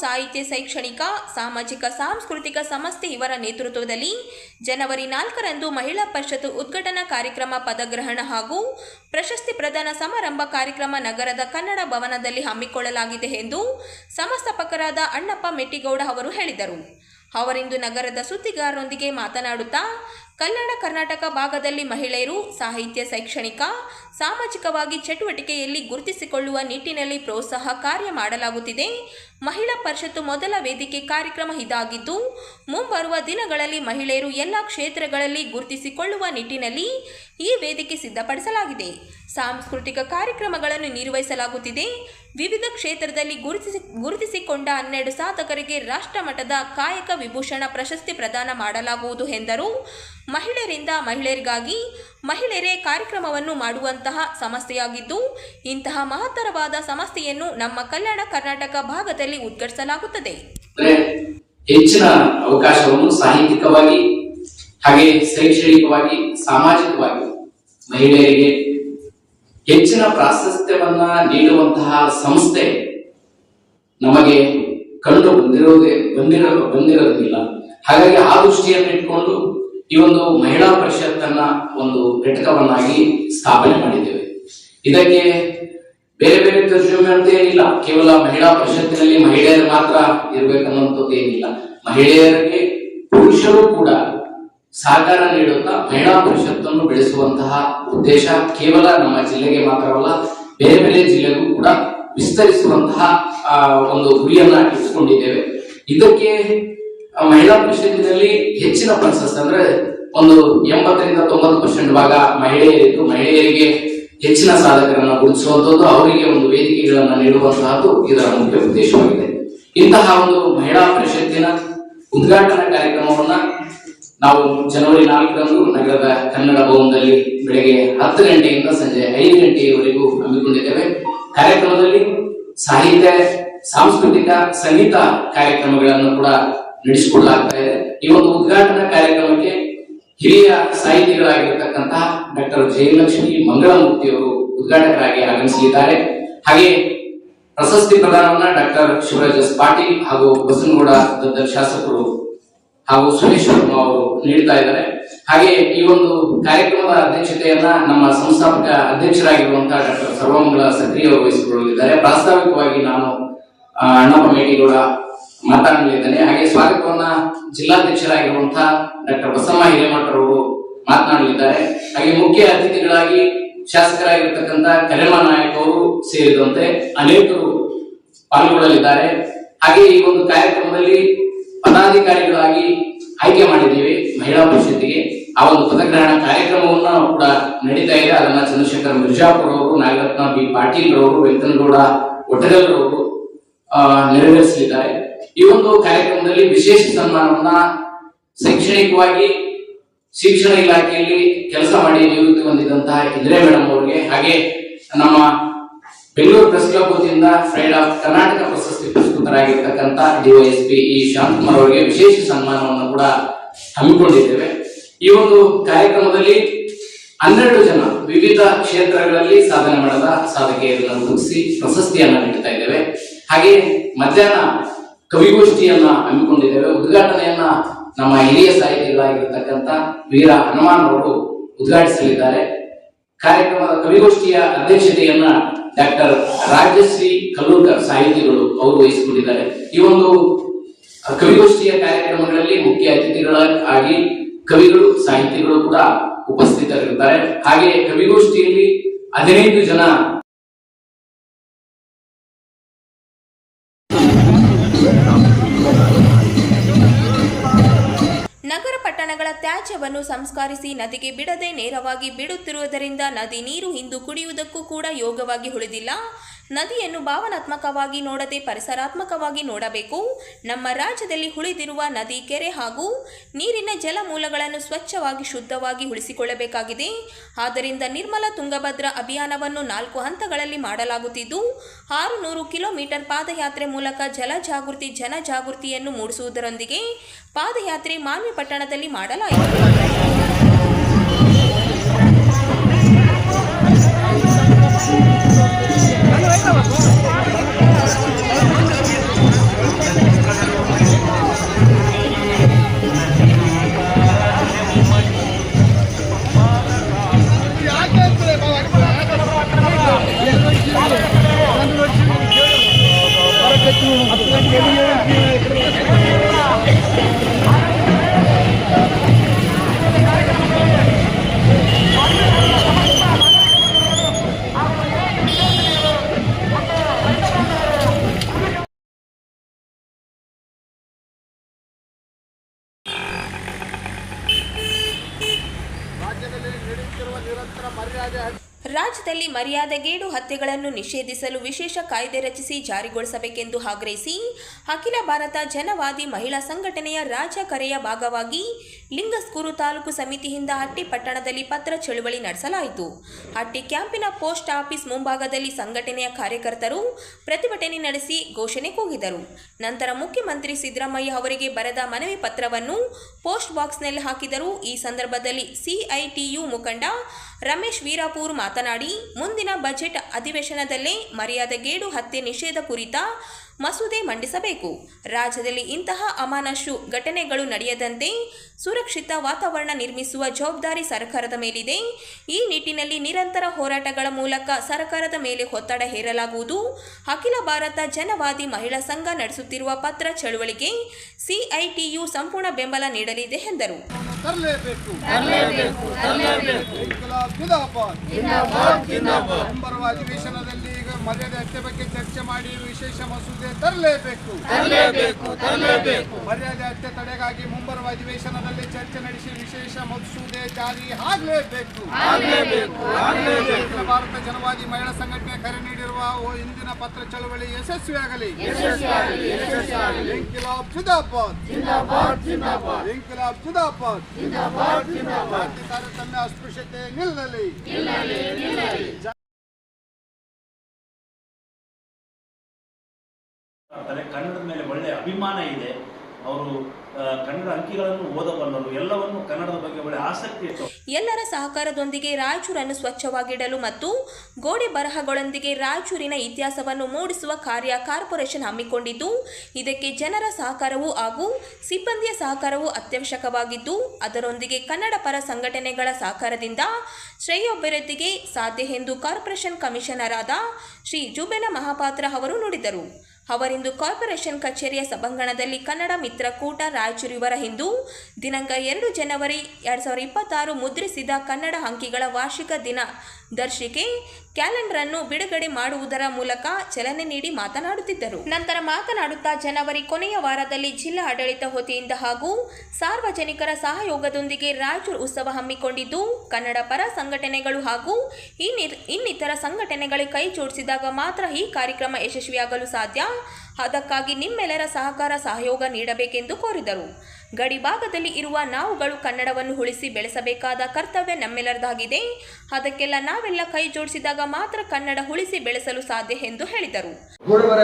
ಸಾಹಿತ್ಯ ಶೈಕ್ಷಣಿಕ, ಸಾಮಾಜಿಕ, ಸಾಂಸ್ಕೃತಿಕ ಸಂಸ್ಥೆ ಇವರ ನೇತೃತ್ವದಲ್ಲಿ ಜನವರಿ ನಾಲ್ಕರಂದು ಮಹಿಳಾ ಪರಿಷತ್ ಉದ್ಘಾಟನಾ ಕಾರ್ಯಕ್ರಮ ಪದಗ್ರಹಣ ಹಾಗೂ ಪ್ರಶಸ್ತಿ ಪ್ರದಾನ ಸಮಾರಂಭ ಕಾರ್ಯಕ್ರಮ ನಗರದ ಕನ್ನಡ ಭವನದಲ್ಲಿ ಹಮ್ಮಿಕೊಳ್ಳಲಾಗಿದೆ ಎಂದು ಸಂಸ್ಥಾಪಕರಾದ ಅಣ್ಣಪ್ಪ ಮೆಟ್ಟಿಗೌಡ ಅವರು ಹೇಳಿದರು. ಅವರಿಂದು ನಗರದ ಸುದ್ದಿಗಾರರೊಂದಿಗೆ ಮಾತನಾಡುತ್ತಾ ಕಲ್ಯಾಣ ಕರ್ನಾಟಕ ಭಾಗದಲ್ಲಿ ಮಹಿಳೆಯರು ಸಾಹಿತ್ಯ ಶೈಕ್ಷಣಿಕ, ಸಾಮಾಜಿಕವಾಗಿ ಚಟುವಟಿಕೆಯಲ್ಲಿ ಗುರುತಿಸಿಕೊಳ್ಳುವ ನಿಟ್ಟಿನಲ್ಲಿ ಪ್ರೋತ್ಸಾಹ ಕಾರ್ಯ ಮಾಡಲಾಗುತ್ತಿದೆ. ಮಹಿಳಾ ಪರಿಷತ್ತು ಮೊದಲ ವೇದಿಕೆ ಕಾರ್ಯಕ್ರಮ ಇದಾಗಿದ್ದು, ಮುಂಬರುವ ದಿನಗಳಲ್ಲಿ ಮಹಿಳೆಯರು ಎಲ್ಲ ಕ್ಷೇತ್ರಗಳಲ್ಲಿ ಗುರುತಿಸಿಕೊಳ್ಳುವ ನಿಟ್ಟಿನಲ್ಲಿ ಈ ವೇದಿಕೆ ಸಿದ್ಧಪಡಿಸಲಾಗಿದೆ. ಸಾಂಸ್ಕೃತಿಕ ಕಾರ್ಯಕ್ರಮಗಳನ್ನು ನಿರ್ವಹಿಸಲಾಗುತ್ತಿದೆ. ವಿವಿಧ ಕ್ಷೇತ್ರದಲ್ಲಿ ಗುರುತಿಸಿ, ಗುರುತಿಸಿಕೊಂಡ ಹನ್ನೆರಡು ಸಾಧಕರಿಗೆ ರಾಷ್ಟ್ರಮಟ್ಟದ ಕಾಯಕ ವಿಭೂಷಣ ಪ್ರಶಸ್ತಿ ಪ್ರದಾನ ಮಾಡಲಾಗುವುದು ಎಂದರು. ಮಹಿಳೆಯರಿಂದ ಮಹಿಳೆಯರಿಗಾಗಿ ಮಹಿಳೆಯರೇ ಕಾರ್ಯಕ್ರಮವನ್ನು ಮಾಡುವಂತಹ ಸಮಸ್ಯೆಯಾಗಿದ್ದು, ಇಂತಹ ಮಹತ್ತರವಾದ ಸಮಸ್ಯೆಯನ್ನು ನಮ್ಮ ಕಲ್ಯಾಣ ಕರ್ನಾಟಕ ಭಾಗದಲ್ಲಿ ಉದ್ಘಾಟಿಸಲಾಗುತ್ತದೆ. ಹೆಚ್ಚಿನ ಅವಕಾಶವನ್ನು ಸಾಹಿತ್ಯಿಕವಾಗಿ ಹಾಗೆ ಶೈಕ್ಷಣಿಕವಾಗಿ, ಸಾಮಾಜಿಕವಾಗಿ ಮಹಿಳೆಯರಿಗೆ ಹೆಚ್ಚಿನ ಪ್ರಾಶಸ್ತ್ಯವನ್ನ ನೀಡುವಂತಹ ಸಂಸ್ಥೆ ನಮಗೆ ಕಂಡು ಬಂದಿರೋದೇ, ಬಂದಿರೋ, ಬಂದಿರೋದಿಲ್ಲ. ಹಾಗಾಗಿ ಆ ದೃಷ್ಟಿಯನ್ನು ಇಟ್ಕೊಂಡು ಈ ಒಂದು ಮಹಿಳಾ ಪರಿಷತ್ತನ್ನ ಒಂದು ಘಟಕವನ್ನಾಗಿ ಸ್ಥಾಪನೆ ಮಾಡಿದ್ದೇವೆ. ಇದಕ್ಕೆ ಬೇರೆ ಬೇರೆ ತರ್ಜುಮೆ ಅಂತ ಏನಿಲ್ಲ. ಕೇವಲ ಮಹಿಳಾ ಪರಿಷತ್ತಿನಲ್ಲಿ ಮಹಿಳೆಯರು ಮಾತ್ರ ಇರ್ಬೇಕನ್ನುವಂಥದ್ದು ಏನಿಲ್ಲ. ಮಹಿಳೆಯರಿಗೆ ಪುರುಷರು ಕೂಡ ಸಹಕಾರ ನೀಡುತ್ತಾ ಮಹಿಳಾ ಪರಿಷತ್ತನ್ನು ಬೆಳೆಸುವಂತಹ ಉದ್ದೇಶ ಕೇವಲ ನಮ್ಮ ಜಿಲ್ಲೆಗೆ ಮಾತ್ರವಲ್ಲ, ಬೇರೆ ಬೇರೆ ಜಿಲ್ಲೆಗೂ ಕೂಡ ವಿಸ್ತರಿಸುವಂತಹ ಒಂದು ಗುರಿಯನ್ನ ಇಟ್ಟುಕೊಂಡಿದ್ದೇವೆ. ಇದಕ್ಕೆ ಮಹಿಳಾ ಪರಿಷತ್ತಿನಲ್ಲಿ ಹೆಚ್ಚಿನ ಪ್ರಶಸ್ತಿ ಅಂದ್ರೆ ಒಂದು ಎಂಬತ್ತರಿಂದ ತೊಂಬತ್ತು ಪರ್ಸೆಂಟ್ ಭಾಗ ಮಹಿಳೆಯರಿದ್ದು ಮಹಿಳೆಯರಿಗೆ ಹೆಚ್ಚಿನ ಸಾಧಕರನ್ನ ಗುರುತಿಸುವಂತದ್ದು ಅವರಿಗೆ ಒಂದು ವೇದಿಕೆಗಳನ್ನ ನೀಡುವಂತಹದ್ದು ಇದರ ಮುಖ್ಯ ಉದ್ದೇಶವಾಗಿದೆ. ಇಂತಹ ಒಂದು ಮಹಿಳಾ ಪರಿಷತ್ತಿನ ಉದ್ಘಾಟನಾ ಕಾರ್ಯಕ್ರಮವನ್ನ ನಾವು ಜನವರಿ ನಾಲ್ಕರಂದು ನಗರದ ಕನ್ನಡ ಭವನದಲ್ಲಿ ಬೆಳಗ್ಗೆ ಹತ್ತು ಗಂಟೆಯಿಂದ ಸಂಜೆ ಐದು ಗಂಟೆಯವರೆಗೂ ಹಮ್ಮಿಕೊಂಡಿದ್ದೇವೆ. ಕಾರ್ಯಕ್ರಮದಲ್ಲಿ ಸಾಹಿತ್ಯ, ಸಾಂಸ್ಕೃತಿಕ, ಸಂಗೀತ ಕಾರ್ಯಕ್ರಮಗಳನ್ನು ಕೂಡ ನಡೆಸಿಕೊಳ್ಳಲಾಗ್ತಾ ಇದೆ. ಈ ಒಂದು ಉದ್ಘಾಟನಾ ಕಾರ್ಯಕ್ರಮಕ್ಕೆ ಹಿರಿಯ ಸಾಹಿತಿಗಳಾಗಿರ್ತಕ್ಕಂತಹ ಡಾಕ್ಟರ್ ಜಯಲಕ್ಷ್ಮಿ ಮಂಗಳಮೂರ್ತಿಯವರು ಉದ್ಘಾಟಕರಾಗಿ ಆಗಮಿಸಲಿದ್ದಾರೆ. ಹಾಗೆ ಪ್ರಶಸ್ತಿ ಪ್ರದಾನವನ್ನ ಡಾಕ್ಟರ್ ಶಿವರಾಜ್ ಎಸ್ ಪಾಟೀಲ್ ಹಾಗೂ ಬಸನಗೌಡ ದದ್ದಲ್ ಶಾಸಕರು ಹಾಗೂ ಸುರೇಶ್ ವರ್ಮಾ ಅವರು ನೀಡ್ತಾ ಇದ್ದಾರೆ. ಹಾಗೆ ಈ ಒಂದು ಕಾರ್ಯಕ್ರಮದ ಅಧ್ಯಕ್ಷತೆಯನ್ನ ನಮ್ಮ ಸಂಸ್ಥಾಪಕ ಅಧ್ಯಕ್ಷರಾಗಿರುವಂತಹ ಡಾಕ್ಟರ್ ಸರ್ವಮಂಗಳ ಸಕ್ರಿಯ ವಹಿಸಿಕೊಳ್ಳಲಿದ್ದಾರೆ. ಪ್ರಾಸ್ತಾವಿಕವಾಗಿ ನಾನು ಅಣ್ಣಪ್ಪ ಮೇಟಿಗೌಡ ಮಾತನಾಡಲಿದ್ದೇನೆ ಹಾಗೆ ಸ್ವಾಗತವನ್ನ ಜಿಲ್ಲಾಧ್ಯಕ್ಷರಾಗಿರುವಂತಹ ಡಾಕ್ಟರ್ ಬಸಮ್ಮ ಹಿರೇಮಠರವರು ಮಾತನಾಡಲಿದ್ದಾರೆ. ಹಾಗೆ ಮುಖ್ಯ ಅತಿಥಿಗಳಾಗಿ ಶಾಸಕರಾಗಿರ್ತಕ್ಕಂಥ ಕರೆಮ ನಾಯಕ್ ಅವರು ಸೇರಿದಂತೆ ಅನೇಕರು ಪಾಲ್ಗೊಳ್ಳಲಿದ್ದಾರೆ. ಹಾಗೆ ಈ ಒಂದು ಕಾರ್ಯಕ್ರಮದಲ್ಲಿ ಪದಾಧಿಕಾರಿಗಳಾಗಿ ಆಯ್ಕೆ ಮಾಡಿದ್ದೀವಿ ಮಹಿಳಾ ಪರಿಷತ್ತಿಗೆ. ಆ ಒಂದು ಪದಗ್ರಹಣ ಕಾರ್ಯಕ್ರಮವನ್ನು ಕೂಡ ನಡೀತಾ ಇದೆ. ಅದನ್ನ ಚಂದ್ರಶೇಖರ್ ಮಿರ್ಜಾಪುರ್ ಅವರು ನಾಗರತ್ನ ಬಿ ಪಾಟೀಲ್ ರವರು ವೆಂಕನಗೌಡ ಒಟಗಲ್ ಆ, ನೆರವೇರಿಸಲಿದ್ದಾರೆ. ಈ ಒಂದು ಕಾರ್ಯಕ್ರಮದಲ್ಲಿ ವಿಶೇಷ ಸನ್ಮಾನವನ್ನ ಶೈಕ್ಷಣಿಕವಾಗಿ ಶಿಕ್ಷಣ ಇಲಾಖೆಯಲ್ಲಿ ಕೆಲಸ ಮಾಡಿ ನಿವೃತ್ತಿ ಹೊಂದಿದಂತಹ ಇಂದಿರಾ ಮೇಡಮ್ ಅವರಿಗೆ, ಹಾಗೆ ನಮ್ಮ ಬೆಂಗಳೂರು ಪ್ರೆಸ್ ಕ್ಲಬ್ ವತಿಯಿಂದ ಫ್ರೈಡ್ ಆಫ್ ಕರ್ನಾಟಕ ಪ್ರಶಸ್ತಿ ಪುರಸ್ಕೃತರಾಗಿರ್ತಕ್ಕಂಥ ಡಿವೈಎಸ್ಪಿ ಇ ಶಾಂತಕುಮಾರ್ ಅವರಿಗೆ ವಿಶೇಷ ಸನ್ಮಾನವನ್ನು ಕೂಡ ಹಮ್ಮಿಕೊಂಡಿದ್ದೇವೆ. ಈ ಒಂದು ಕಾರ್ಯಕ್ರಮದಲ್ಲಿ ಹನ್ನೆರಡು ಜನ ವಿವಿಧ ಕ್ಷೇತ್ರಗಳಲ್ಲಿ ಸಾಧನೆ ಮಾಡದ ಸಾಧಕಿಯರನ್ನು ಗುರುತಿಸಿ ಪ್ರಶಸ್ತಿಯನ್ನು ನೀಡ್ತಾ ಇದ್ದೇವೆ. ಹಾಗೆ ಮಧ್ಯಾಹ್ನ ಕವಿಗೋಷ್ಠಿಯನ್ನ ಹಮ್ಮಿಕೊಂಡಿದ್ದೇವೆ. ಉದ್ಘಾಟನೆಯನ್ನ ನಮ್ಮ ಹಿರಿಯ ಸಾಹಿತಿಗಳಾಗಿರ್ತಕ್ಕಂಥ ವೀರ ಹನುಮಾನ್ ಅವರು ಉದ್ಘಾಟಿಸಲಿದ್ದಾರೆ. ಕಾರ್ಯಕ್ರಮದ ಕವಿಗೋಷ್ಠಿಯ ಅಧ್ಯಕ್ಷತೆಯನ್ನ ಡಾಕ್ಟರ್ ರಾಜಶ್ರೀ ಕಲ್ಲೂರ್ಕರ್ ಸಾಹಿತಿಗಳು ಅವರು ವಹಿಸಿಕೊಂಡಿದ್ದಾರೆ. ಈ ಒಂದು ಕವಿಗೋಷ್ಠಿಯ ಕಾರ್ಯಕ್ರಮಗಳಲ್ಲಿ ಮುಖ್ಯ ಅತಿಥಿಗಳಾಗಿ ಕವಿಗಳು, ಸಾಹಿತಿಗಳು ಕೂಡ ಉಪಸ್ಥಿತರಿರುತ್ತಾರೆ. ಹಾಗೆ ಕವಿಗೋಷ್ಠಿಯಲ್ಲಿ ಹದಿನೈದು ಜನ ನಗರ ಪಟ್ಟಣಗಳ ತ್ಯಾಜ್ಯವನ್ನು ಸಂಸ್ಕರಿಸಿ ನದಿಗೆ ಬಿಡದೆ ನೇರವಾಗಿ ಬಿಡುತ್ತಿರುವುದರಿಂದ ನದಿ ನೀರು ಇಂದು ಕುಡಿಯುವುದಕ್ಕೂ ಕೂಡ ಯೋಗವಾಗಿ ಉಳಿದಿಲ್ಲ. ನದಿಯನ್ನು ಭಾವನಾತ್ಮಕವಾಗಿ ನೋಡದೆ ಪರಿಸರಾತ್ಮಕವಾಗಿ ನೋಡಬೇಕು. ನಮ್ಮ ರಾಜ್ಯದಲ್ಲಿ ಉಳಿದಿರುವ ನದಿ, ಕೆರೆ ಹಾಗೂ ನೀರಿನ ಜಲಮೂಲಗಳನ್ನು ಸ್ವಚ್ಛವಾಗಿ ಶುದ್ಧವಾಗಿ ಉಳಿಸಿಕೊಳ್ಳಬೇಕಾಗಿದೆ. ಆದ್ದರಿಂದ ನಿರ್ಮಲ ತುಂಗಭದ್ರಾ ಅಭಿಯಾನವನ್ನು ನಾಲ್ಕು ಹಂತಗಳಲ್ಲಿ ಮಾಡಲಾಗುತ್ತಿದ್ದು ಆರು ನೂರು ಕಿಲೋಮೀಟರ್ ಪಾದಯಾತ್ರೆ ಮೂಲಕ ಜಲ ಜಾಗೃತಿ ಜನ ಜಾಗೃತಿಯನ್ನು ಮೂಡಿಸುವುದರೊಂದಿಗೆ ಪಾದಯಾತ್ರೆ ಮಾನ್ವಿ ಪಟ್ಟಣದಲ್ಲಿ ಮಾಡಲಾಯಿತು. ರಾಜ್ಯದಲ್ಲಿ ಮರ್ಯಾದೆಗೇಡು ಹತ್ಯೆಗಳನ್ನು ನಿಷೇಧಿಸಲು ವಿಶೇಷ ಕಾಯ್ದೆ ರಚಿಸಿ ಜಾರಿಗೊಳಿಸಬೇಕೆಂದು ಆಗ್ರಹಿಸಿ ಅಖಿಲ ಭಾರತ ಜನವಾದಿ ಮಹಿಳಾ ಸಂಘಟನೆಯ ರಾಜ್ಯ ಕರೆಯ ಭಾಗವಾಗಿ ಲಿಂಗಸ್ಕೂರು ತಾಲೂಕು ಸಮಿತಿಯಿಂದ ಹಟ್ಟಿ ಪಟ್ಟಣದಲ್ಲಿ ಪತ್ರ ಚಳುವಳಿ ನಡೆಸಲಾಯಿತು. ಹಟ್ಟಿ ಕ್ಯಾಂಪಿನ ಪೋಸ್ಟ್ ಆಫೀಸ್ ಮುಂಭಾಗದಲ್ಲಿ ಸಂಘಟನೆಯ ಕಾರ್ಯಕರ್ತರು ಪ್ರತಿಭಟನೆ ನಡೆಸಿ ಘೋಷಣೆ ಕೂಗಿದರು. ನಂತರ ಮುಖ್ಯಮಂತ್ರಿ ಸಿದ್ದರಾಮಯ್ಯ ಅವರಿಗೆ ಬರೆದ ಮನವಿ ಪತ್ರವನ್ನು ಪೋಸ್ಟ್ ಬಾಕ್ಸ್ನಲ್ಲಿ ಹಾಕಿದರು. ಈ ಸಂದರ್ಭದಲ್ಲಿ ಸಿಐಟಿಯು ಮುಖಂಡ ರಮೇಶ್ ವೀರಾಪೂರ್ ಮಾತನಾಡಿ ಮುಂದಿನ ಬಜೆಟ್ ಅಧಿವೇಶನದಲ್ಲೇ ಮರ್ಯಾದೆಗೇಡು ಹತ್ಯೆ ನಿಷೇಧ ಕುರಿತ ಮಸೂದೆ ಮಂಡಿಸಬೇಕು. ರಾಜ್ಯದಲ್ಲಿ ಇಂತಹ ಅಮಾನಶು ಘಟನೆಗಳು ನಡೆಯದಂತೆ ಸುರಕ್ಷಿತ ವಾತಾವರಣ ನಿರ್ಮಿಸುವ ಜವಾಬ್ದಾರಿ ಸರ್ಕಾರದ ಮೇಲಿದೆ. ಈ ನಿಟ್ಟಿನಲ್ಲಿ ನಿರಂತರ ಹೋರಾಟಗಳ ಮೂಲಕ ಸರ್ಕಾರದ ಮೇಲೆ ಒತ್ತಡ ಹೇರಲಾಗುವುದು. ಅಖಿಲ ಭಾರತ ಜನವಾದಿ ಮಹಿಳಾ ಸಂಘ ನಡೆಸುತ್ತಿರುವ ಪತ್ರ ಚಳುವಳಿಗೆ ಸಿಐಟಿಯು ಸಂಪೂರ್ಣ ಬೆಂಬಲ ನೀಡಲಿದೆ ಎಂದರು. ತರಲೇಬೇಕು. ಮುಂಬರುವ ಅಧಿವೇಶನದಲ್ಲಿ ಮರ್ಯಾದೆ ಹತ್ಯೆ ಬಗ್ಗೆ ಚರ್ಚೆ ಮಾಡಿ ವಿಶೇಷ ಮಸೂದೆ ತರಲೇಬೇಕು. ತರಲೇಬೇಕು ತರಲೇಬೇಕು. ಮರ್ಯಾದೆ ಹತ್ಯೆ ತಡೆಗಾಗಿ ಮುಂಬರುವ ಅಧಿವೇಶನದಲ್ಲಿ ಚರ್ಚೆ ನಡೆಸಿ ವಿಶೇಷ ಮಸೂದೆ ಜಾರಿ ಆಗಲೇಬೇಕು. ಭಾರತ ಜನವಾದಿ ಮಹಿಳಾ ಸಂಘಟನೆ ಕರೆ ನೀಡಿರುವ ಇಂದಿನ ಪತ್ರ ಚಳವಳಿ ಯಶಸ್ವಿಯಾಗಲಿ. ಜಿಂದಾಬಾದ್ ಜಿಂದಾಬಾದ್ ತಾರತಮ್ಯ ಅಸ್ಪೃಶ್ಯತೆ ನಿಲ್ಲಲಿ. ಮಾಡ್ತಾರೆ ಕನ್ನಡದ ಮೇಲೆ ಒಳ್ಳೆಯ ಅಭಿಮಾನ ಇದೆ. ಅವರು ಕನ್ನಡ ಅಂಕಿಗಳನ್ನು ಓದಬಲ್ಲರು. ಎಲ್ಲವನ್ನು ಕನ್ನಡದ ಬಗ್ಗೆ ಒಳ್ಳೆ ಆಸಕ್ತಿ ಇತ್ತು. ಎಲ್ಲರ ಸಹಕಾರದೊಂದಿಗೆ ರಾಯಚೂರನ್ನು ಸ್ವಚ್ಛವಾಗಿಡಲು ಮತ್ತು ಗೋಡೆ ಬರಹಗಳೊಂದಿಗೆ ರಾಯಚೂರಿನ ಇತಿಹಾಸವನ್ನು ಮೂಡಿಸುವ ಕಾರ್ಯ ಕಾರ್ಪೊರೇಷನ್ ಹಮ್ಮಿಕೊಂಡಿದ್ದು, ಇದಕ್ಕೆ ಜನರ ಸಹಕಾರವೂ ಹಾಗೂ ಸಿಬ್ಬಂದಿಯ ಸಹಕಾರವೂ ಅತ್ಯವಶ್ಯಕವಾಗಿದ್ದು, ಅದರೊಂದಿಗೆ ಕನ್ನಡ ಪರ ಸಂಘಟನೆಗಳ ಸಹಕಾರದಿಂದ ಶ್ರೇಯೋಭಿವೃದ್ಧಿಗೆ ಸಾಧ್ಯ ಎಂದು ಕಾರ್ಪೊರೇಷನ್ ಕಮಿಷನರ್ ಆದ ಶ್ರೀ ಜುಬೆನ ಮಹಾಪಾತ್ರ ಅವರು ನುಡಿದರು. ಅವರಿಂದು ಕಾರ್ಪೊರೇಷನ್ ಕಚೇರಿಯ ಸಭಾಂಗಣದಲ್ಲಿ ಕನ್ನಡ ಮಿತ್ರಕೂಟ ರಾಯಚೂರು ಇವರ ಹಿಂದೂ ದಿನಾಂಕ ಎರಡು ಜನವರಿ ಎರಡು ಸಾವಿರದ ಇಪ್ಪತ್ತಾರು ಮುದ್ರಿಸಿದ ಕನ್ನಡ ಅಂಕಿಗಳ ವಾರ್ಷಿಕ ದಿನ. ದರ್ಶಿಕೆ ಕ್ಯಾಲೆಂಡರ್ ಅನ್ನು ಬಿಡುಗಡೆ ಮಾಡುವುದರ ಮೂಲಕ ಚಲನೆ ನೀಡಿ ಮಾತನಾಡುತ್ತಿದ್ದರು. ನಂತರ ಮಾತನಾಡುತ್ತಾ ಜನವರಿ ಕೊನೆಯ ವಾರದಲ್ಲಿ ಜಿಲ್ಲಾ ಆಡಳಿತ ವತಿಯಿಂದ ಹಾಗೂ ಸಾರ್ವಜನಿಕರ ಸಹಯೋಗದೊಂದಿಗೆ ರಾಯಚೂರು ಉತ್ಸವ ಹಮ್ಮಿಕೊಂಡಿದ್ದು, ಕನ್ನಡ ಪರ ಸಂಘಟನೆಗಳು ಹಾಗೂ ಇನ್ನಿತರ ಸಂಘಟನೆಗಳಿಗೆ ಕೈ ಜೋಡಿಸಿದಾಗ ಮಾತ್ರ ಈ ಕಾರ್ಯಕ್ರಮ ಯಶಸ್ವಿಯಾಗಲು ಸಾಧ್ಯ. ಅದಕ್ಕಾಗಿ ನಿಮ್ಮೆಲ್ಲರ ಸಹಕಾರ ಸಹಯೋಗ ನೀಡಬೇಕೆಂದು ಕೋರಿದರು. ಗಡಿಭಾಗದಲ್ಲಿ ಇರುವ ನಾವುಗಳು ಕನ್ನಡವನ್ನು ಉಳಿಸಿ ಬೆಳೆಸಬೇಕಾದ ಕರ್ತವ್ಯ ನಮ್ಮೆಲ್ಲರದಾಗಿದೆ. ಅದಕ್ಕೆಲ್ಲ ನಾವೆಲ್ಲ ಕೈ ಜೋಡಿಸಿದಾಗ ಮಾತ್ರ ಕನ್ನಡ ಉಳಿಸಿ ಬೆಳೆಸಲು ಸಾಧ್ಯ ಎಂದು ಹೇಳಿದರು.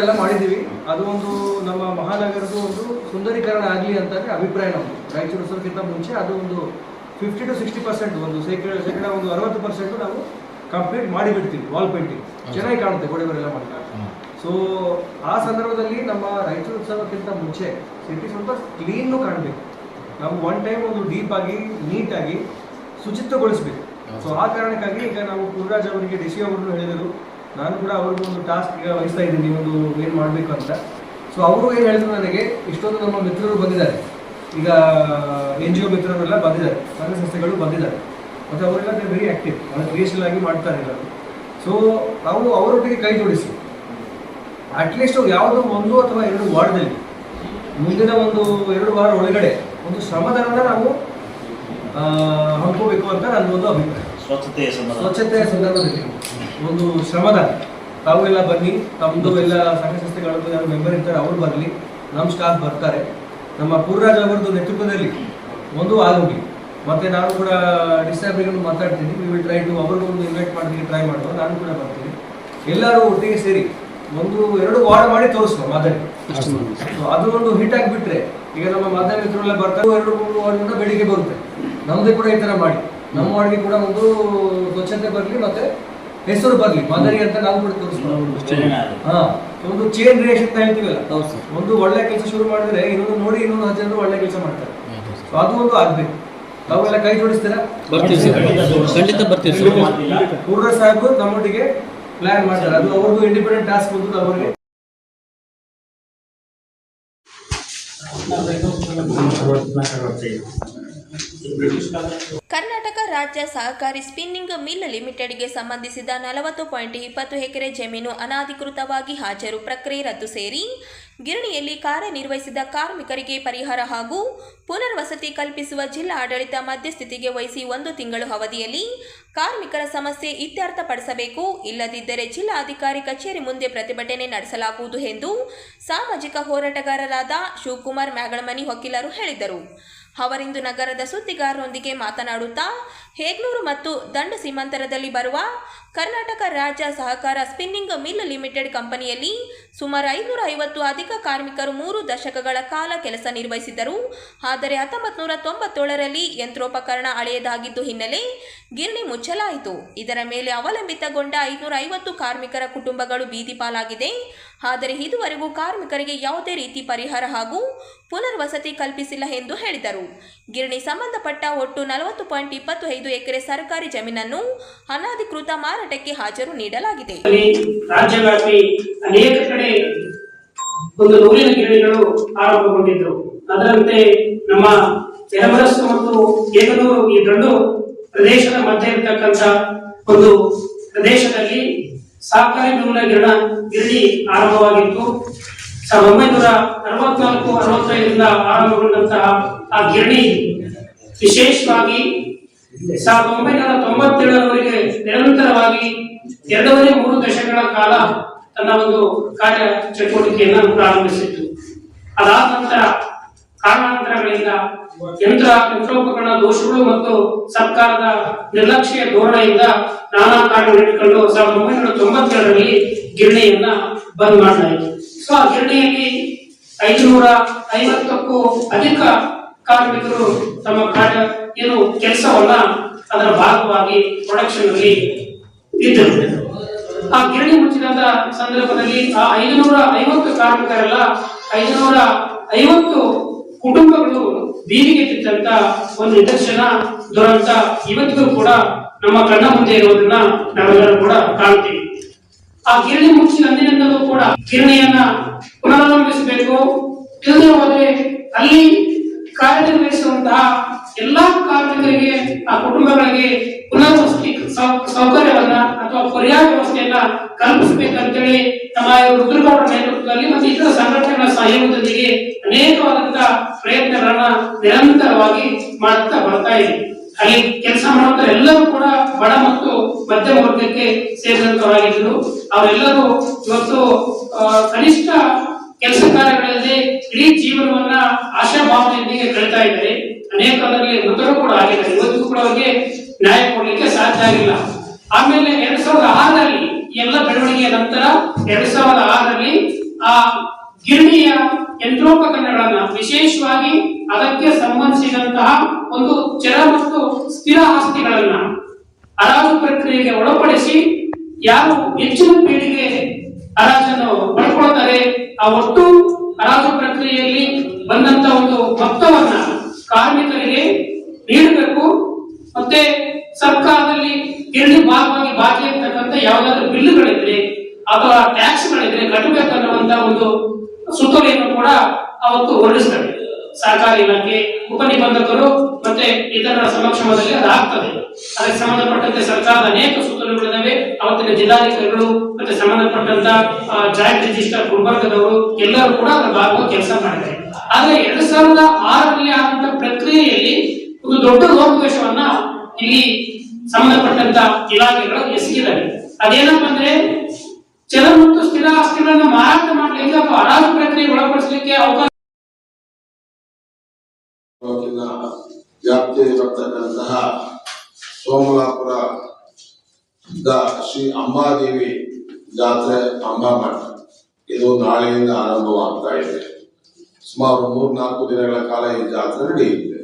ಎಲ್ಲ ಮಾಡಿದ್ದೀವಿ. ಅದು ಒಂದು ನಮ್ಮ ಮಹಾನಗರದ ಒಂದು ಸುಂದರೀಕರಣ ಆಗಲಿ ಅಂತಂದರೆ ಅಭಿಪ್ರಾಯ ನಮ್ಮದು ರಾಯಚೂರು ಉತ್ಸವಕ್ಕಿಂತ ಮುಂಚೆ ಅದು ಒಂದು ಫಿಫ್ಟಿ ಟು ಸಿಕ್ಸ್ಟಿ ಪರ್ಸೆಂಟ್ ಒಂದು ಶೇಕಡ ಶೇಕಡ ಒಂದು ಅರವತ್ತು ಪರ್ಸೆಂಟು ನಾವು ಕಂಪ್ಲೀಟ್ ಮಾಡಿಬಿಡ್ತೀವಿ ವಾಲ್ ಪೇಂಟಿಂಗ್ ಚೆನ್ನಾಗಿ ಕಾಣುತ್ತೆ ಗೋಡೆ ಬರ ಎಲ್ಲ ಮಾಡಿದಾಗ ಸೊ ಆ ಸಂದರ್ಭದಲ್ಲಿ ನಮ್ಮ ರಾಯಚೂರು ಉತ್ಸವಕ್ಕಿಂತ ಮುಂಚೆ ಸಿಟಿ ಸ್ವಲ್ಪ ಕ್ಲೀನು ಕಾಣಬೇಕು. ನಾವು ಒನ್ ಟೈಮ್ ಒಂದು ಡೀಪ್ ಆಗಿ ನೀಟಾಗಿ ಶುಚಿತ್ವಗೊಳಿಸಬೇಕು. ಸೊ ಆ ಕಾರಣಕ್ಕಾಗಿ ಈಗ ನಾವು ಪೂರ್ರಾಜ್ ಅವರಿಗೆ ಸಿ ಅವರು ಹೇಳಿದರು. ನಾನು ಕೂಡ ಅವ್ರಿಗೂ ಒಂದು ಟಾಸ್ಕ್ ಈಗ ವಹಿಸ್ತಾ ಇದ್ದೀನಿ, ಒಂದು ಏನು ಮಾಡಬೇಕು ಅಂತ. ಸೊ ಅವರು ಏನು ಹೇಳಿದ್ರು ನನಗೆ, ಇಷ್ಟೊಂದು ನಮ್ಮ ಮಿತ್ರರು ಬಂದಿದ್ದಾರೆ. ಈಗ ಎನ್ ಜಿ ಒ ಮಿತ್ರರೆಲ್ಲ ಬಂದಿದ್ದಾರೆ ಸಂಘ ಸಂಸ್ಥೆಗಳು ಬಂದಿದ್ದಾರೆ. ಮತ್ತು ಅವರೆಲ್ಲ ವೆರಿ ಆ್ಯಕ್ಟಿವ್ ಅಂದರೆ ಕ್ರಿಯೇಷನ್ ಆಗಿ ಮಾಡ್ತಾರೆ ಎಲ್ಲರೂ. ಸೊ ನಾವು ಅವರೊಟ್ಟಿಗೆ ಕೈ ಜೋಡಿಸಿ. ಅಟ್ಲೀಸ್ಟ್ ಯಾವುದೋ ಒಂದು ಅಥವಾ ಎರಡು ವಾರ್ಡ್ನಲ್ಲಿ ಮುಂದಿನ ಒಂದು ಎರಡು ವಾರ ಒಳಗಡೆ ಒಂದು ಶ್ರಮದಾನನ ನಾವು ಆ, ಹಮ್ಕೋಬೇಕು ಅಂತ ನನ್ನ ಒಂದು ಅಭಿಪ್ರಾಯ. ಸ್ವಚ್ಛತೆಯ ಸ್ವಚ್ಛತೆಯ ಸಂದರ್ಭದಲ್ಲಿ ಒಂದು ಶ್ರಮದಾನ. ತಾವು ಎಲ್ಲ ಬನ್ನಿ ತಮ್ಮದು ಎಲ್ಲ ಸಂಘ ಸಂಸ್ಥೆಗಳದ್ದು ಯಾರು ಮೆಂಬರ್ ಇರ್ತಾರೆ ಅವರು ಬರಲಿ. ನಮ್ಮ ಸ್ಟಾಫ್ ಬರ್ತಾರೆ. ನಮ್ಮ ಪೂರ್ರಾಜ್ ಅವರದ್ದು ನೇತೃತ್ವದಲ್ಲಿ ಒಂದು ಆಗೋಗಿ ಮತ್ತೆ ನಾನು ಕೂಡ ಡಿಸ್ಟ್ರಿಬ್ಯೂಟರ್ ಮಾತಾಡ್ತೀನಿ. ವಿ ವಿಲ್ ಟ್ರೈ ಟು ಅವ್ರಿಗೂ ಒಂದು ಇನ್ವೈಟ್ ಮಾಡ್ತೀನಿ ಟ್ರೈ ಮಾಡುವ. ನಾನು ಕೂಡ ಬರ್ತೀನಿ. ಎಲ್ಲರೂ ಒಟ್ಟಿಗೆ ಸೇರಿ ಒಂದು ಎರಡು ವಾರ್ಡ್ ಮಾಡಿ ತೋರಿಸುವ ಮಾದರಿ. So ಅದು ಒಂದು ಹಿಟ್ ಆಗಿಬಿಟ್ರೆ ಈಗ ನಮ್ಮ ಮಾಧ್ಯಮ ಮಿತ್ರರೆಲ್ಲ ಬರ್ತಾರೆ ಎರಡು ಮೂರು ವಾರ್ಡ್ ಬೆಳಿಗ್ಗೆ ಬರುತ್ತೆ. ನಮ್ದೇ ಕೂಡ ಈ ತರ ಮಾಡಿ. ನಮ್ಮ ವಾರ್ಡ್ಗೆ ಕೂಡ ಒಂದು ಸ್ವಚ್ಛತೆ ಬರಲಿ ಮತ್ತೆ ಹೆಸರು ಬರಲಿ ಮಾದರಿ ಅಂತ ನಾವು ಕೂಡ ತೋರಿಸ್ಬೋದು ಹಾ ಒಂದು ಚೇನ್ ರಿಯಾಕ್ಷನ್ ಅಂತ ಹೇಳ್ತೀವಲ್ಲ? ಒಂದು ಒಳ್ಳೆ ಕೆಲಸ ಶುರು ಮಾಡಿದ್ರೆ ಇನ್ನೊಂದು ನೋಡಿ ಇನ್ನೊಂದು ಹತ್ತು ಜನರು ಒಳ್ಳೆ ಕೆಲಸ ಮಾಡ್ತಾರೆ. ಸೊ ಅದು ಒಂದು ಆಗ್ಬೇಕು. ತಾವೆಲ್ಲ ಕೈ ಜೋಡಿಸ್ತೀರಾ? ಖಂಡಿತ ಬರ್ತೀವಿ ಸರ್. ಪೂರ್ವ ಸಾಹೇಬ್ ನಮ್ಮೊಟ್ಟಿಗೆ ಪ್ಲಾನ್ ಮಾಡ್ತಾರೆ. ಅದು ಅವ್ರದ್ದು ಇಂಡಿಪೆಂಡೆಂಟ್ ಟಾಸ್ಕ್ ಹೋಗ್ತದೆ ಅವ್ರಿಗೆ ಕರ್ನಾಟಕ ರಾಜ್ಯ ಸಹಕಾರಿ ಸ್ಪಿನ್ನಿಂಗ್ ಮಿಲ್ ಲಿಮಿಟೆಡ್ಗೆ ಸಂಬಂಧಿಸಿದ ನಲವತ್ತು ಪಾಯಿಂಟ್ ಇಪ್ಪತ್ತು ಎಕರೆ ಜಮೀನು ಅನಾಧಿಕೃತವಾಗಿ ಹಾಜರು ಪ್ರಕ್ರಿಯೆ ರದ್ದು ಸೇರಿ ಗಿರಣಿಯಲ್ಲಿ ಕಾರ್ಯನಿರ್ವಹಿಸಿದ ಕಾರ್ಮಿಕರಿಗೆ ಪರಿಹಾರ ಹಾಗೂ ಪುನರ್ವಸತಿ ಕಲ್ಪಿಸುವ ಜಿಲ್ಲಾ ಆಡಳಿತ ಮಧ್ಯಸ್ಥಿತಿಗೆ ವಹಿಸಿ ಒಂದು ತಿಂಗಳು ಅವಧಿಯಲ್ಲಿ ಕಾರ್ಮಿಕರ ಸಮಸ್ಯೆ ಇತ್ಯರ್ಥಪಡಿಸಬೇಕು. ಇಲ್ಲದಿದ್ದರೆ ಜಿಲ್ಲಾಧಿಕಾರಿ ಕಚೇರಿ ಮುಂದೆ ಪ್ರತಿಭಟನೆ ನಡೆಸಲಾಗುವುದು ಎಂದು ಸಾಮಾಜಿಕ ಹೋರಾಟಗಾರರಾದ ಶಿವಕುಮಾರ್ ಮ್ಯಾಗಳಮನಿ ವಕೀಲರು ಹೇಳಿದರು. ಅವರಿಂದು ನಗರದ ಸುದ್ದಿಗಾರರೊಂದಿಗೆ ಮಾತನಾಡುತ್ತಾ, ಹೇಗ್ನೂರು ಮತ್ತು ದಂಡ ಸೀಮಾಂತರದಲ್ಲಿ ಬರುವ ಕರ್ನಾಟಕ ರಾಜ್ಯ ಸಹಕಾರ ಸ್ಪಿನ್ನಿಂಗ್ ಮಿಲ್ ಲಿಮಿಟೆಡ್ ಕಂಪನಿಯಲ್ಲಿ ಸುಮಾರು ಐನೂರ ಐವತ್ತು ಅಧಿಕ ಕಾರ್ಮಿಕರು ಮೂರು ದಶಕಗಳ ಕಾಲ ಕೆಲಸ ನಿರ್ವಹಿಸಿದ್ದರು. ಆದರೆ ಹತ್ತೊಂಬತ್ತು ನೂರ ತೊಂಬತ್ತೇಳರಲ್ಲಿ ಯಂತ್ರೋಪಕರಣ ಹಳೆಯದಾಗಿದ್ದು ಹಿನ್ನೆಲೆ ಗಿರಣಿ ಮುಚ್ಚಲಾಯಿತು. ಇದರ ಮೇಲೆ ಅವಲಂಬಿತಗೊಂಡ ಐನೂರ ಐವತ್ತು ಕಾರ್ಮಿಕರ ಕುಟುಂಬಗಳು ಬೀದಿಪಾಲಾಗಿದೆ ಆದರೆ ಇದುವರೆಗೂ ಕಾರ್ಮಿಕರಿಗೆ ಯಾವುದೇ ರೀತಿ ಪರಿಹಾರ ಹಾಗೂ ಪುನರ್ವಸತಿ ಕಲ್ಪಿಸಿಲ್ಲ ಎಂದು ಹೇಳಿದರು. ಗಿರಣಿ ಸಂಬಂಧಪಟ್ಟ ಒಟ್ಟು ನಲವತ್ತು ಪಾಯಿಂಟ್ ಇಪ್ಪತ್ತು ಐದು ಎಕರೆ ಸರ್ಕಾರಿ ಜಮೀನನ್ನು ಅನಧಿಕೃತ ಮಾರಾಟಕ್ಕೆ ಹಾಜರು ನೀಡಲಾಗಿದೆ. ರಾಜ್ಯವ್ಯಾಪಿ ಅನೇಕ ಕಡೆ ಒಂದು ನೂಲಿನ ಗಿರಣಿಗಳು ಆರಂಭಗೊಂಡಿದ್ದವು ಅದರಂತೆ ನಮ್ಮ ಎರಮರಸ್ತು ಮತ್ತು ಏಕನೂರು ಈ ದೊಡ್ಡ ಪ್ರದೇಶದ ಮಧ್ಯೆ ಇರತಕ್ಕಂತ ಒಂದು ಪ್ರದೇಶದಲ್ಲಿ ಸಹಕಾರಿ ನೂಲಿನ ಗಿರಣ ಗಿರಣಿ ಆರಂಭವಾಗಿತ್ತು. ಸಾವಿರದ ಒಂಬೈನೂರ ಅರವತ್ನಾಲ್ಕು, ಅರವತ್ತೈದರಿಂದ ಆರಂಭಗೊಂಡಂತಹ ಆ ಗಿರಣಿ ವಿಶೇಷವಾಗಿ ಸಾವಿರದ ಒಂಬೈನೂರ ತೊಂಬತ್ತೇಳರವರೆಗೆ ನಿರಂತರವಾಗಿ ಎರಡೂವರೆ ಮೂರು ದಶಕಗಳ ಕಾಲ ತನ್ನ ಒಂದು ಕಾರ್ಯ ಚಟುವಟಿಕೆಯನ್ನು ಪ್ರಾರಂಭಿಸಿತ್ತು. ಅದಾದ ನಂತರ ಕಾರಣಾಂತರಗಳಿಂದ ಯಂತ್ರ, ಯಂತ್ರೋಪಕರಣ, ದೋಷಗಳು ಮತ್ತು ಸರ್ಕಾರದ ನಿರ್ಲಕ್ಷ್ಯ ಧೋರಣೆಯಿಂದ ನಾನಾ ಕಾರಣಗಳು ಇಟ್ಟುಕೊಂಡು ಸಾವಿರದ ಒಂಬೈನೂರ ತೊಂಬತ್ತೇಳರಲ್ಲಿ ಗಿರಣಿಯನ್ನ ಬಂದ್ ಮಾಡಲಾಯಿತು. ಸೊ, ಆ ಗಿರಣಿಯಲ್ಲಿ ಐದುನೂರ ಐವತ್ತಕ್ಕೂ ಅಧಿಕ ಕಾರ್ಮಿಕರು ತಮ್ಮ ಕಾರ್ಯ ಏನು ಕೆಲಸವನ್ನ ಅದರ ಭಾಗವಾಗಿ ಪ್ರೊಡಕ್ಷನ್ ಅಲ್ಲಿ ಇದ್ದರು. ಆ ಗಿರಣಿ ಮುಚ್ಚಿದಂತ ಸಂದರ್ಭದಲ್ಲಿ ಆ ಐದುನೂರ ಐವತ್ತು ಕಾರ್ಮಿಕರೆಲ್ಲ ಐದುನೂರ ಐವತ್ತು ಕುಟುಂಬಗಳು ಬೀದಿಗೆ ಬಿದ್ದಂತ ಒಂದು ನಿದರ್ಶನ, ದುರಂತ ಇವತ್ತಿಗೂ ಕೂಡ ನಮ್ಮ ಕಣ್ಣ ಮುಂದೆ ಇರೋದನ್ನ ನಾವೆಲ್ಲರೂ ಕೂಡ ಕಾಣ್ತೀವಿ. ಆ ಗಿರಣಿ ಮುಚ್ಚಿದ ಅಂದಿನಿಂದಲೂ ಕೂಡ ಗಿರಣಿಯನ್ನ ಪುನರಾರಂಭಿಸಬೇಕು. ಇಲ್ಲದೆ ಹೋದ್ರೆ ಅಲ್ಲಿ ಕಾರ್ಯನಿರ್ವಹಿಸುವಂತಹ ಎಲ್ಲಾ ಕಾರ್ಮಿಕರಿಗೆ, ಆ ಕುಟುಂಬಗಳಿಗೆ ಪುನರ್ವಸತಿ ಸೌಕರ್ಯವನ್ನ ಅಥವಾ ಪರ್ಯಾಯ ವ್ಯವಸ್ಥೆಯನ್ನ ಕಲ್ಪಿಸಬೇಕಂತೇಳಿ ತಮ್ಮ ರುದ್ರಗೌಡರ ನೇತೃತ್ವದಲ್ಲಿ ಮತ್ತು ಇತರ ಸಂಘಟನೆಗಳ ಸಹಯೋಗದೊಂದಿಗೆ ಅನೇಕವಾದಂತಹ ಪ್ರಯತ್ನಗಳನ್ನ ನಿರಂತರವಾಗಿ ಮಾಡುತ್ತಾ ಬರ್ತಾ ಇದೆ. ಅಲ್ಲಿ ಕೆಲಸ ಮಾಡುವಂತ ಎಲ್ಲರೂ ಕೂಡ ಬಡ ಮತ್ತು ಮಧ್ಯಮ ವರ್ಗಕ್ಕೆ ಸೇರಿದಂತವರಾಗಿದ್ದರು. ಅವರೆಲ್ಲರೂ ಇವತ್ತು ಕನಿಷ್ಠ ಕೆಲಸ ಕಾರ್ಯಗಳಲ್ಲಿ ಇಡೀ ಜೀವನವನ್ನ ಆಶಾಭಾವನೆಯೊಂದಿಗೆ ಕಳೀತಾ ಇದ್ದಾರೆ. ಅನೇಕ ಮೃತರು ಕೂಡ ಆಗಿದೆ ಇವತ್ತಿಗೂ ಕೂಡ ಅವರಿಗೆ ನ್ಯಾಯ ಕೊಡಲಿಕ್ಕೆ ಸಾಧ್ಯ ಆಗಿಲ್ಲ. ಆಮೇಲೆ ಎರಡ್ ಸಾವಿರದ ಆರರಲ್ಲಿ ಎಲ್ಲ ಬೆಳವಣಿಗೆಯ ನಂತರ ಎರಡ್ ಸಾವಿರದ ಆರರಲ್ಲಿ ಆ ಗಿರಣಿಯ ಯಂತ್ರೋಪಕರಣಗಳನ್ನ ವಿಶೇಷವಾಗಿ ಅದಕ್ಕೆ ಸಂಬಂಧಿಸಿದಂತಹ ಒಂದು ಚರ ಮತ್ತು ಸ್ಥಿರ ಆಸ್ತಿಗಳನ್ನ ಹರಾಜು ಪ್ರಕ್ರಿಯೆಗೆ ಒಳಪಡಿಸಿ ಯಾರು ಹೆಚ್ಚಿನ ಪೀಳಿಗೆ ಹರಾಜನ್ನು ಪಡ್ಕೊಳ್ತಾರೆ ಆ ಒಟ್ಟು ಹರಾಜು ಪ್ರಕ್ರಿಯೆಯಲ್ಲಿ ಬಂದಂತ ಒಂದು ಮೊತ್ತವನ್ನ ಕಾರ್ಮಿಕರಿಗೆ ನೀಡಬೇಕು. ಮತ್ತೆ ಸರ್ಕಾರದಲ್ಲಿ ಗಿರಣಿ ಭಾಗವಾಗಿ ಬಾಕಿ ಇರ್ತಕ್ಕಂಥ ಯಾವ್ದಾದ್ರು ಬಿಲ್ಲುಗಳಿದ್ರೆ ಅಥವಾ ಟ್ಯಾಕ್ಸ್ಗಳಿದ್ರೆ ಕಟ್ಟಬೇಕನ್ನುವಂತ ಒಂದು ಸುತ್ತೋಲೆಯನ್ನು ಕೂಡ ಅವತ್ತು ಹೊರಡಿಸ್ತಾರೆ ಸಹಕಾರಿ ಇಲಾಖೆ, ಉಪನಿಬಂಧಕರು ಮತ್ತೆ ಇತರ ಸಮಕ್ಷಮದಲ್ಲಿ ಅದಾಗ್ತದೆ ಅದಕ್ಕೆ ಸಂಬಂಧಪಟ್ಟಂತೆ ಸರ್ಕಾರದ ಅನೇಕ ಸೂತ್ರಗಳಿದ್ದಾವೆ ಅವತ್ತಿನ ಜಿಲ್ಲಾಧಿಕಾರಿಗಳು ಮತ್ತೆ ಸಂಬಂಧಪಟ್ಟಂತ ಜಾಯಿಂಟ್ ರಿಜಿಸ್ಟರ್ ಗುಲ್ಬರ್ಗದವರು ಎಲ್ಲರೂ ಕೂಡ ಅದರ ಭಾಗವ ಕೆಲಸ ಮಾಡಿದ್ದಾರೆ. ಆದ್ರೆ ಎರಡ್ ಸಾವಿರದ ಆರರಲ್ಲಿ ಆದಂತ ಪ್ರಕ್ರಿಯೆಯಲ್ಲಿ ಒಂದು ದೊಡ್ಡ ಲೋಪದೋಷವನ್ನ ಇಲ್ಲಿ ಸಂಬಂಧಪಟ್ಟಂತ ಇಲಾಖೆಗಳು ಎಸಗಿದ್ದಾರೆ ಅದೇನಪ್ಪ ಅಂದ್ರೆ ಚಲ ಮತ್ತು ಸ್ಥಿರ ಆಸ್ತಿಗಳನ್ನ ಮಾರಾಟ ಮಾಡ್ಲಿಕ್ಕೆ ಅಥವಾ ಹರಾಜು ಪ್ರಕ್ರಿಯೆ ಒಳಪಡಿಸಲಿಕ್ಕೆ ಅವಕಾಶ ಬರ್ತಕ್ಕಂತಹ ಸೋಮಲಾಪುರ ಶ್ರೀ ಅಂಬಾದೇವಿ ಜಾತ್ರೆ ಅಂಬಾಮಠ ಇದು ನಾಳೆಯಿಂದ ಆರಂಭವಾಗ್ತಾ ಇದೆ. ಸುಮಾರು ಮೂರ್ನಾಲ್ಕು ದಿನಗಳ ಕಾಲ ಈ ಜಾತ್ರೆ ನಡೆಯುತ್ತೆ.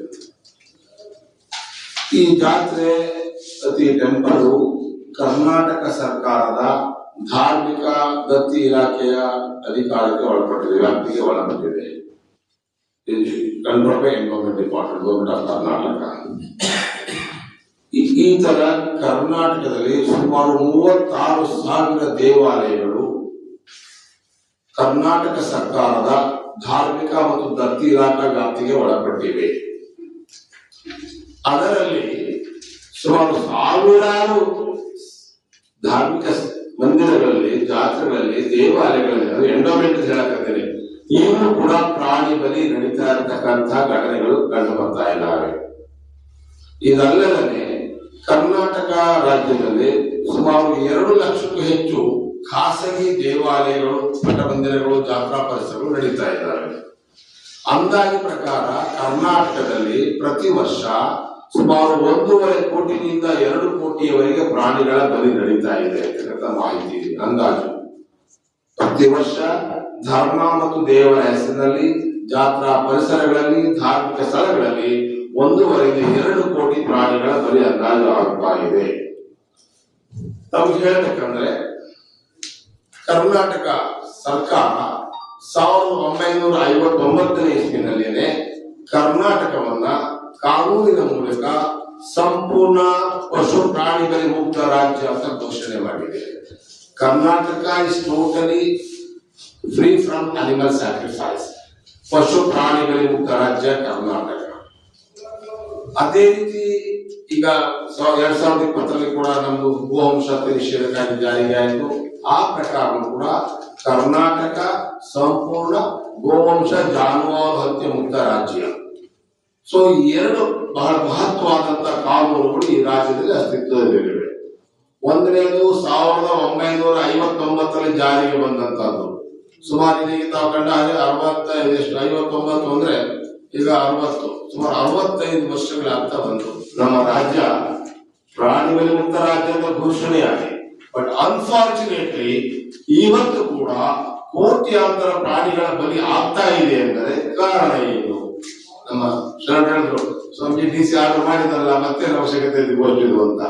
ಈ ಜಾತ್ರೆ ಅತಿ ಟೆಂಪಲು ಕರ್ನಾಟಕ ಸರ್ಕಾರದ ಧಾರ್ಮಿಕ ದತ್ತಿ ಇಲಾಖೆಯ ಅಧಿಕಾರಕ್ಕೆ ಒಳಪಟ್ಟಿದೆ, ವ್ಯಾಪ್ತಿಗೆ ಒಳಪಟ್ಟಿದೆ. Control environment department government of Karnataka. ಈ- ತರ ಕರ್ನಾಟಕದಲ್ಲಿ ಸುಮಾರು ಮೂವತ್ತಾರು ಸಾವಿರ ದೇವಾಲಯಗಳು ಕರ್ನಾಟಕ ಸರ್ಕಾರದ ಧಾರ್ಮಿಕ ಮತ್ತು ದತ್ತಿ ಇಲಾಖಾ ವ್ಯಾಪ್ತಿಗೆ ಒಳಪಟ್ಟಿವೆ. ಅದರಲ್ಲಿ ಸುಮಾರು ಸಾವಿರಾರು ಧಾರ್ಮಿಕ ಮಂದಿರಗಳಲ್ಲಿ, ಜಾತ್ರೆಗಳಲ್ಲಿ, ದೇವಾಲಯಗಳಲ್ಲಿ ಎಂಡೋಮೆಂಟ್ ಹೇಳಕತ್ತೇನೆ ಈಗಲೂ ಕೂಡ ಪ್ರಾಣಿ ಬಲಿ ನಡೀತಾ ಇರತಕ್ಕಂತಹ ಘಟನೆಗಳು ಕಂಡು ಬರ್ತಾ ಇದ್ದಾವೆ. ಇದಲ್ಲದೆ ಕರ್ನಾಟಕ ರಾಜ್ಯದಲ್ಲಿ ಸುಮಾರು ಎರಡು ಲಕ್ಷಕ್ಕೂ ಹೆಚ್ಚು ಖಾಸಗಿ ದೇವಾಲಯಗಳು ಮಠ ಮಂದಿರಗಳು ಜಾತ್ರಾ ಪರಿಸರಗಳು ನಡೀತಾ ಇದ್ದಾವೆ. ಅಂದಾಜು ಪ್ರಕಾರ ಕರ್ನಾಟಕದಲ್ಲಿ ಪ್ರತಿ ವರ್ಷ ಸುಮಾರು ಒಂದೂವರೆ ಕೋಟಿನಿಂದ ಎರಡು ಕೋಟಿಯವರೆಗೆ ಪ್ರಾಣಿಗಳ ಬಲಿ ನಡೀತಾ ಇದೆ ಅಂತಕ್ಕಂಥ ಮಾಹಿತಿ ಇದೆ. ಅಂದಾಜು. ಪ್ರತಿ ವರ್ಷ ಧರ್ಮ ಮತ್ತು ದೇವರ ಹೆಸರಿನಲ್ಲಿ ಜಾತ್ರಾ ಪರಿಸರಗಳಲ್ಲಿ, ಧಾರ್ಮಿಕ ಸ್ಥಳಗಳಲ್ಲಿ ಒಂದೂವರೆಗೆ ಎರಡು ಕೋಟಿ ಪ್ರಾಣಿಗಳ ಬಲಿ ಅಂದಾಜು ಆಗ್ತಾ ಇದೆ. ನಮ್ಗೆ ಹೇಳ್ಬೇಕಂದ್ರೆ ಕರ್ನಾಟಕ ಸರ್ಕಾರ ಸಾವಿರದ ಒಂಬೈನೂರ ಐವತ್ತೊಂಬತ್ತನೇ ಇಸ್ವಿನಲ್ಲೇನೆ ಕರ್ನಾಟಕವನ್ನ ಕಾನೂನಿನ ಮೂಲಕ ಸಂಪೂರ್ಣ ಪಶು ಪ್ರಾಣಿಗಳಿಗೆ ಮುಕ್ತ ರಾಜ್ಯ ಅಂತ ಘೋಷಣೆ ಮಾಡಿದೆ. Karnataka is totally free from animal sacrifice ಪಶು ಪ್ರಾಣಿಗಳ ಮುಕ್ತ ರಾಜ್ಯ ಕರ್ನಾಟಕ. ಅದೇ ರೀತಿ ಈಗ ಎರಡ್ ಸಾವಿರದ ಇಪ್ಪತ್ತರಲ್ಲಿ ಕೂಡ ನಮ್ದು ಗೋವಂಶ ನಿಷೇಧ ಕಾಯ್ದೆ ಜಾರಿಗೆ ಆ ಪ್ರಕಾರ ಕೂಡ ಕರ್ನಾಟಕ ಸಂಪೂರ್ಣ ಗೋವಂಶ ಜಾನುವಾರು ಹತ್ಯೆ ಮುಕ್ತ ರಾಜ್ಯ. ಸೊ ಎರಡು ಬಹಳ ಮಹತ್ವವಾದಂತಹ ಕಾನೂನುಗಳು ಈ ರಾಜ್ಯದಲ್ಲಿ ಅಸ್ತಿತ್ವದಲ್ಲಿವೆ. ಒಂದನೇದು ಸಾವಿರದ ಒಂಬೈನೂರ ಐವತ್ತೊಂಬತ್ತರಲ್ಲಿ ಜಾರಿಗೆ ಬಂದಂತದ್ದು ಸುಮಾರು ಇದೀಗ ತಾವು ಕಂಡ ಅರವತ್ತ, ಎಷ್ಟು, ಐವತ್ತೊಂಬತ್ತು ಅಂದ್ರೆ ಈಗ ಅರವತ್ತು, ಸುಮಾರು ಅರವತ್ತೈದು ವರ್ಷಗಳಾಗ್ತಾ ಬಂತು ನಮ್ಮ ರಾಜ್ಯ ಪ್ರಾಣಿ ಬಲಿ ಮುಕ್ತ ರಾಜ್ಯ ಅಂತ ಘೋಷಣೆಯಾಗಿದೆ. ಬಟ್ ಅನ್ಫಾರ್ಚುನೇಟ್ಲಿ ಇವತ್ತು ಕೂಡ ಕೋಟ್ಯಾಂತರ ಪ್ರಾಣಿಗಳ ಬಲಿ ಆಗ್ತಾ ಇದೆ ಎಂದರೆ ಕಾರಣ ಏನು? ನಮ್ಮ ಶರಣರು ಸ್ವಾಮಿ ಡಿ ಸಿ ಆರ್ಡರ್ ಮಾಡಿದಲ್ಲ ಮತ್ತೆ ಅವಶ್ಯಕತೆ ಇದೆ ಅಂತ?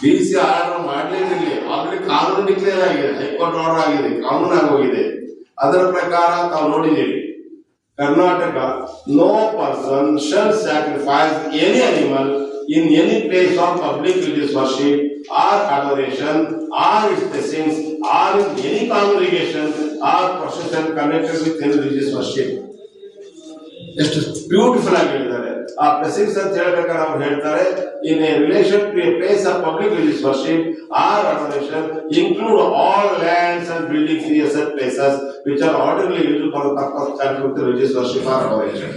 ಡಿ ಸಿ ಆರ್ಡರ್ ಮಾಡಲೇದಿರಲಿ ಆಲ್ರೆಡಿ ಕಾನೂನು ಡಿಕ್ಲೇರ್ ಆಗಿದೆ ಹೈಕೋರ್ಟ್ ಆರ್ಡರ್ ಆಗಿದೆ ಆಗಿ ಹೋಗಿದೆ ಅದರ ಪ್ರಕಾರ ತಾವು ನೋಡಿದ್ದೀವಿ Karnataka no person shall sacrifice any animal in any place of public religious worship or adoration or its or in any congregation or procession connected with any religious worship ಎಷ್ಟು beautiful ಆಗಿ ಹೇಳಿದ್ದಾರೆ. ಆ ಬ್ಲೆಸಿಂಗ್ಸ್ ಅಂತ ಹೇಳ್ಬೇಕಾದ್ರೆ ಅವ್ರು ಹೇಳ್ತಾರೆ in a relation to a place of public religious worship or adoration include all lands and buildings in a places which are ordinarily used for the purpose religious worship or adoration